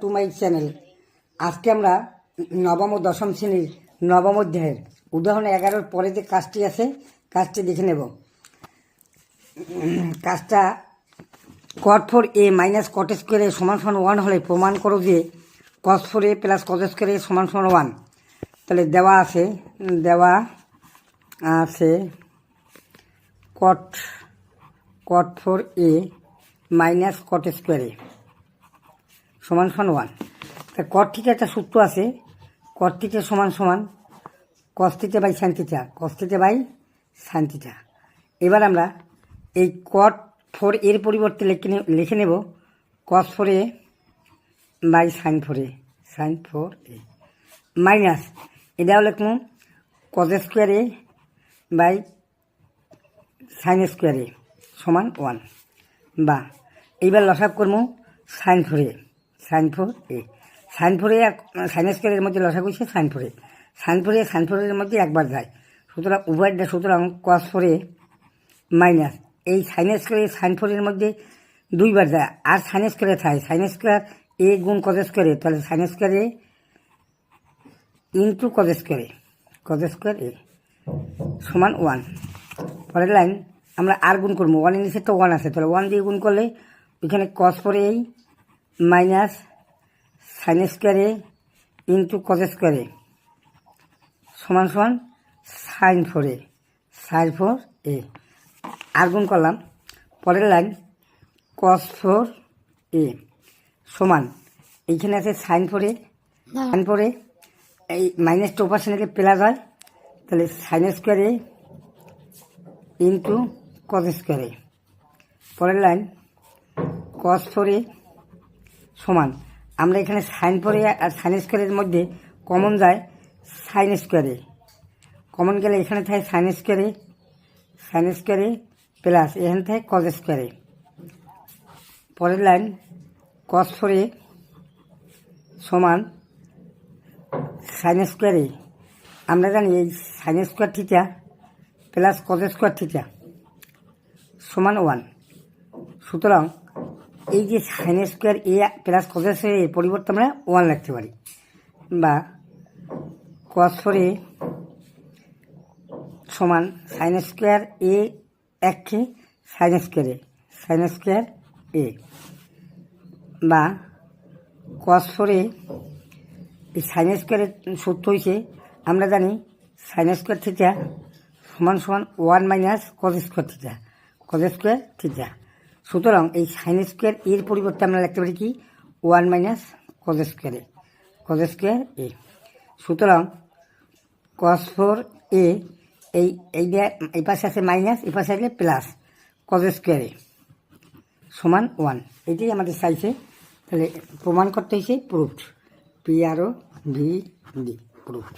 To my channel. আজকে আমরা নবম ও দশম শ্রেণির নবম অধ্যায়ের উদাহরণ এগারোর পরে যে কাজটি আছে, কাজটি দেখে নেব। কাজটা কট ফোর এ মাইনাস কট স্কোয়ারে সমান সমান ওয়ান হলে প্রমাণ করো যে কস ফোর এ প্লাস কট স্কোয়ারে সমান সমান ওয়ান তাহলে দেওয়া আছে দেওয়া আছে কট কট ফোর এ মাইনাস কট স্কোয়ারে সমান সমান ওয়ান তা কট থেকে একটা সূত্র আছে কট থেকে সমান সমান কস্তিতে বাই শান্তিটা কস্তিতে বাই শান্তিটা এবার আমরা এই কট ফোর এর পরিবর্তে লিখে লিখে নেব cos four A by sine four A sine four A minus এটা এটাও লিখব cos square A by sine square A সমান ওয়ান বা, এইবার লসাগ করব sine four sine four A sine ফোরে সাইন স্কোয়ারের মধ্যে লসাগ হচ্ছে সাইন ফোরে সাইন ফোরে মধ্যে একবার যায়। সুতরাং উভয়টা, সুতরাং কস ফোরে মাইনাস এই সাইন স্কোয়ারে সাইন ফোরের মধ্যে দুইবার যায়। আর সাইন স্কোয়ারে থাকে। সাইন স্কোয়ার এ গুণ কজ স্কোয়ারে তাহলে সাইন স্কোয়ারে ইন্টু কজ স্কোয়ারে কজ স্কোয়ার এ সমান ওয়ান পরের লাইন আমরা আর গুণ করব। ওয়ান ইংলিশে তো ওয়ান আছে। তাহলে ওয়ান দিয়ে গুণ করলে ওইখানে কস পরে এই মাইনাস সাইন স্কোয়ারে ইন্টু কজ স্কোয়ারে সমান সমান সাইন ফোরে সাইন ফোর এ আর গুণ করলাম পরের লাইন কস ফোর এ সমান এইখানে আছে সাইন ফোরে সাইন ফোরে এই মাইনাস টু পার্সেন্টকে প্লাস হয় তাহলে সাইন স্কোয়ারে ইন্টু কস স্কোয়ারে পরের লাইন কস ফোরে সমান। আমরা এখানে সাইন পরে আর সাইন স্কোয়ারের মধ্যে কমন যায় সাইন স্কোয়ারে কমন গেলে এখানে থাকে সাইন স্কোয়ারে সাইন স্কোয়ারে প্লাস এখানে থাকে কস স্কোয়ারে পরের লাইন কস ফোরে সমান সাইন স্কোয়ারে আমরা জানি এই sine square theta plus cos square theta সমান ওয়ান সুতরাং এই যে sine square A plus square এর পরিবর্তে আমরা ওয়ান লিখতে পারি। বা কস ফোরে সমান সাইন স্কোয়ার এ এককে সাইন স্কোয়ারে সাইন স্কোয়ার এ বা কস ফোরে এই সাইন স্কোয়ারের সূত্র হয়েছে আমরা জানি সাইন স্কোয়ার থিটা সমান সমান one minus cos square theta cos square theta সুতরাং এই সাইন স্কোয়ার এর পরিবর্তে আমরা লিখতে পারি কি? ওয়ান মাইনাস কজ স্কোয়ারে কজ স্কোয়ার এ সুতরাং কস ফোর এ এই এই এই পাশে আছে মাইনাস এই পাশে আছে প্লাস কজ স্কোয়ারে সমান ওয়ান এটাই আমাদের চাইছে। তাহলে প্রমাণ করতে হয়েছে proved P R O V D proved